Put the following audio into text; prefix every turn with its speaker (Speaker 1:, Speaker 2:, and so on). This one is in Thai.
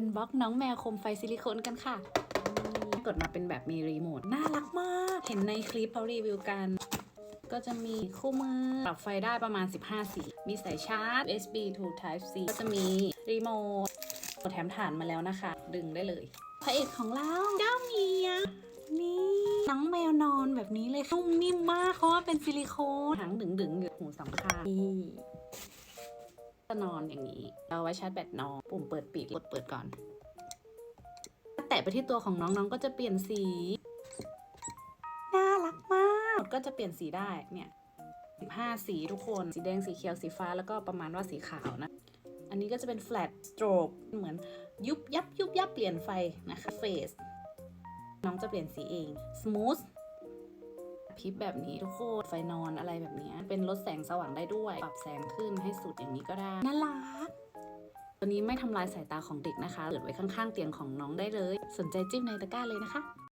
Speaker 1: อันบ็อกน้องแมวคมไฟซิลิโคนกันค่ะนี่กดมาเป็นแบบมีรีโมท น่ารักมาก เห็นในคลิปเขารีวิวกัน ก็จะมีคู่มือ ปรับไฟได้ประมาณ 15 สี มีสายชาร์จ USB to Type C ก็จะมีรีโมทแถมฐานมาแล้วนะคะ ดึงได้เลย พระเอกของเราเจ้าเมียนี่น้องแมวนอนแบบนี้เลยนุ่มนิ่มมากเพราะว่าเป็นซิลิโคนหางดึงดึงๆอยู่หูสองข้างนี่ จะนอนอย่างนี้เราไว้ชาร์จแบตนอน ปุ่มเปิดปิดกดเปิดก่อน แตะไปที่ตัวของน้องน้องก็จะเปลี่ยนสี น่ารักมาก ก็จะเปลี่ยนสีได้ เนี่ย15สีทุกคน สีแดง สีเขียว สีฟ้า แล้วก็ประมาณว่าสีขาวนะ อันนี้ก็จะเป็น flat stroke เหมือนยุบยับยุบยับเปลี่ยนไฟนะคะ face น้องจะเปลี่ยนสีเอง smooth พริบแบบนี้ทุกคนไฟนอนอะไรแบบนี้ เป็นลดแสงสว่างได้ด้วย ปรับแสงขึ้นให้สุดอย่างนี้ก็ได้น่ารักตัวนี้ไม่ทำลายสายตาของเด็กนะคะเกิดไว้ข้างๆเตียงของน้องได้เลย สนใจจิ้มในตะกร้าเลยนะคะ